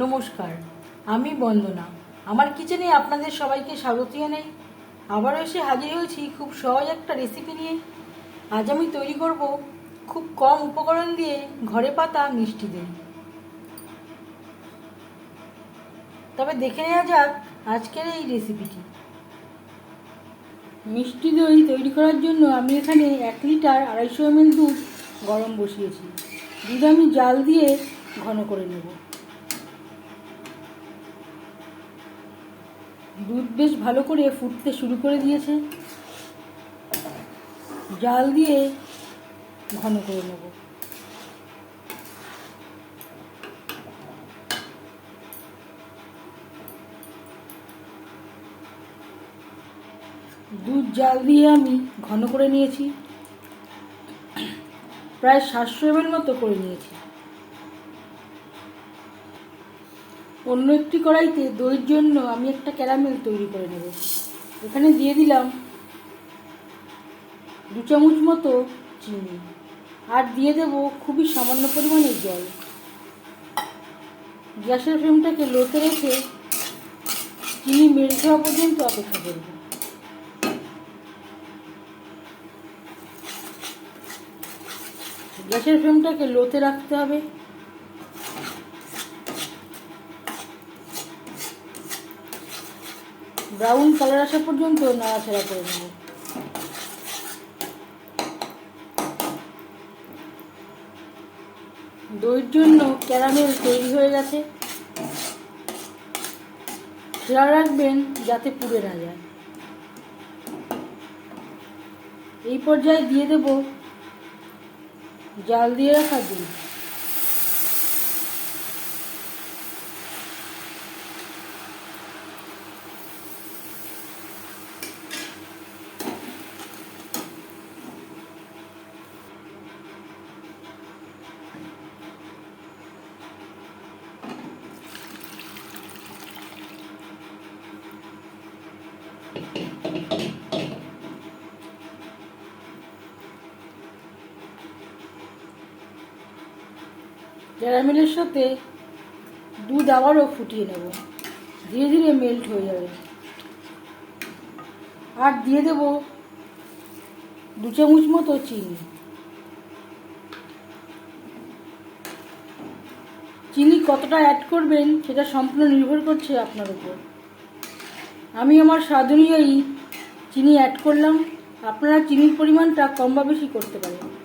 নমস্কার, আমি বন্দনা। আমার কিচেনে আপনাদের সবাইকে স্বাগত জানাই। আবারও এসে হাজির হয়েছি খুব সহজ একটা রেসিপি নিয়ে। আজ আমি তৈরি করব খুব কম উপকরণ দিয়ে ঘরে পাতা মিষ্টি দই। তবে দেখে নেওয়া যাক আজকের এই রেসিপিটি মিষ্টি দই তৈরি করার জন্য আমি এখানে এক লিটার আড়াইশো এমএল দুধ গরম বসিয়েছি। দুধ আমি জাল দিয়ে ঘন করে নেব। দুধ বেশ ভালো করে ফুটতে শুরু করে দিয়েছে। জাল দিয়ে ঘন করে নেব। দুধ জাল দিয়ে আমি ঘন করে নিয়েছি। প্রায় সাতশো এমএল মতো করে নিয়েছি। অন্য একটি কড়াইতে দইয়ের জন্য আমি একটা ক্যারামেল তৈরি করে নেব। এখানে দিয়ে দিলাম দু চামচ মতো চিনি আর দিয়ে দেব খুবই সামান্য পরিমাণে জল। গ্যাসের ফ্লেমটাকে লোতে রেখে চিনি মেল্ট হওয়া পর্যন্ত অপেক্ষা করব। গ্যাসের ফ্লেমটাকে লোতে রাখতে হবে। ব্রাউন কালার আসা পর্যন্ত নাড়াচাড়া করে নেব। দইয়ের জন্য ক্যারামেল তৈরি হয়ে গেছে। খেয়াল রাখবেন যাতে পুড়ে না যায়। এই পর্যায়ে দিয়ে দেব জাল দিয়ে রাখা দুধ। ক্যারামেলের সাথে দুধ আবারও ফুটিয়ে নেব। ধীরে ধীরে মেল্ট হয়ে যাবে। আর দিয়ে দেব দু চামচ মতো চিনি। চিনি কতটা অ্যাড করবেন সেটা সম্পূর্ণ নির্ভর করছে আপনার উপর। আমি আমার স্বাদ অনুযায়ী চিনি অ্যাড করলাম। আপনারা চিনির পরিমাণটা কম বা বেশি করতে পারেন।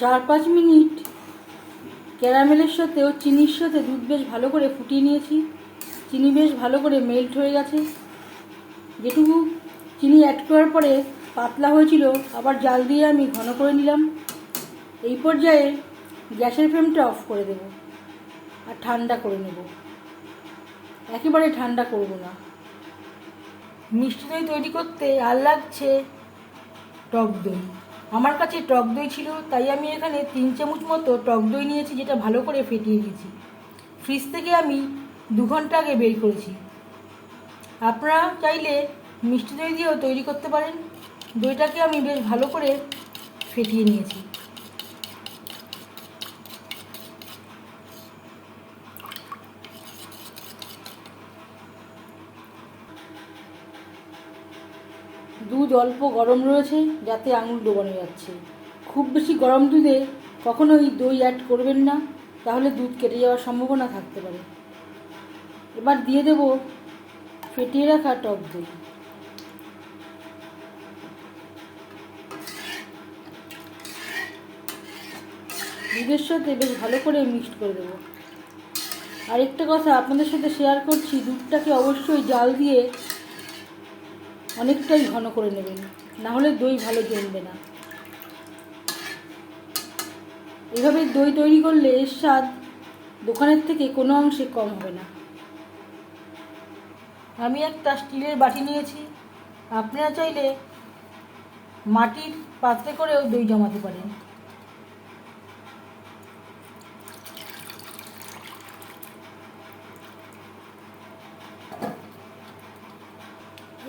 চার পাঁচ মিনিট। ক্যারামেলের সাথে ও চিনির সাথে দুধ বেশ ভালো করে ফুটিয়ে নিয়েছি। চিনি বেশ ভালো করে মেল্ট হয়ে গেছে। যেটুকু চিনি অ্যাড করার পরে পাতলা হয়েছিল, আবার জাল দিয়ে আমি ঘন করে নিলাম। এই পর্যায়ে গ্যাসের ফ্লেমটা অফ করে দেব আর ঠান্ডা করে নেব। একেবারে ঠান্ডা করব না। মিষ্টি দই তৈরি করতে আর লাগছে টক দই। আমার কাছে টক দই ছিল, তাই আমি এখানে তিন চামচ মতো টক দই নিয়েছি, যেটা ভালো করে ফেটিয়ে দিয়েছি ফ্রিজ থেকে আমি দু ঘণ্টা আগে বের করেছি। আপনারা চাইলে মিষ্টি দই দিয়েও তৈরি করতে পারেন। দইটাকে আমি বেশ ভালো করে ফেটিয়ে নিয়েছি। দুধ অল্প গরম রয়েছে যাতে আঙুল ডোবানো যাচ্ছে। খুব বেশি গরম দুধে কখনোই দই অ্যাড করবেন না, তাহলে দুধ কেটে যাওয়ার সম্ভাবনা থাকতে পারে। এবার দিয়ে দেব ফেটিয়ে রাখা টক দই। দুধের সাথে বেশ ভালো করে মিক্সড করে দেবো। আরেকটা কথা আপনাদের সাথে শেয়ার করছি, দুধটাকে অবশ্যই জাল দিয়ে অনেকটাই ঘন করে নেবেন। না হলে দই ভালো জমবে না। এভাবে দই তৈরি করলে এর স্বাদ দোকানের থেকে কোনো অংশে কম হবে না। আমি একটা স্টিলের বাটি নিয়েছি। আপনারা চাইলে মাটির পাত্রে করেও দই জমাতে পারেন।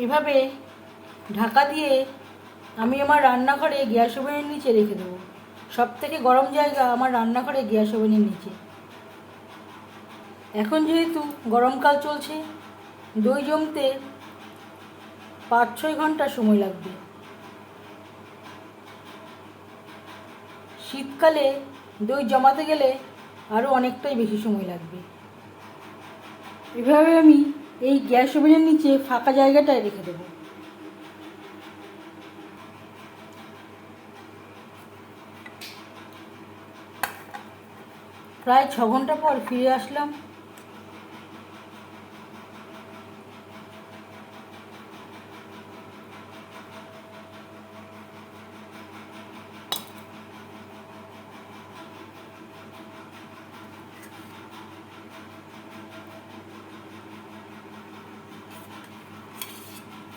এভাবে ঢাকা দিয়ে আমি আমার রান্নাঘরে গ্যাস ওভেনের নিচে রেখে দেবো। সব থেকে গরম জায়গা আমার রান্নাঘরে গ্যাস ওভেনের নিচে। এখন যেহেতু গরমকাল চলছে, দই জমতে পাঁচ ছয় ঘণ্টা সময় লাগবে। শীতকালে দই জমাতে গেলে আরও অনেকটাই বেশি সময় লাগবে। এভাবে আমি এই গ্যাস ওভেনের নিচে ফাঁকা জায়গাটায় রেখে দেবো। প্রায় ছ ঘণ্টা পর ফিরে আসলাম।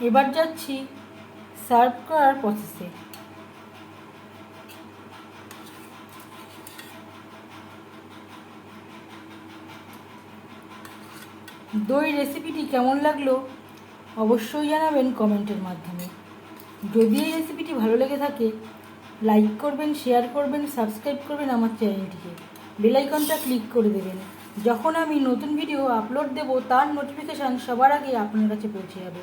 এবার যাচ্ছি সার্ভ করার প্রসেসে দই রেসিপিটি কেমন লাগল অবশ্যই জানাবেন কমেন্টের মাধ্যমে। যদি এই রেসিপিটি ভালো লেগে থাকে লাইক করবেন শেয়ার করবেন সাবস্ক্রাইব করবেন আমার চ্যানেলটিকে বেলাইকনটা ক্লিক করে দেবেন। যখন আমি নতুন ভিডিও আপলোড দেব, তার নোটিফিকেশান সবার আগে আপনার কাছে পৌঁছে যাবে।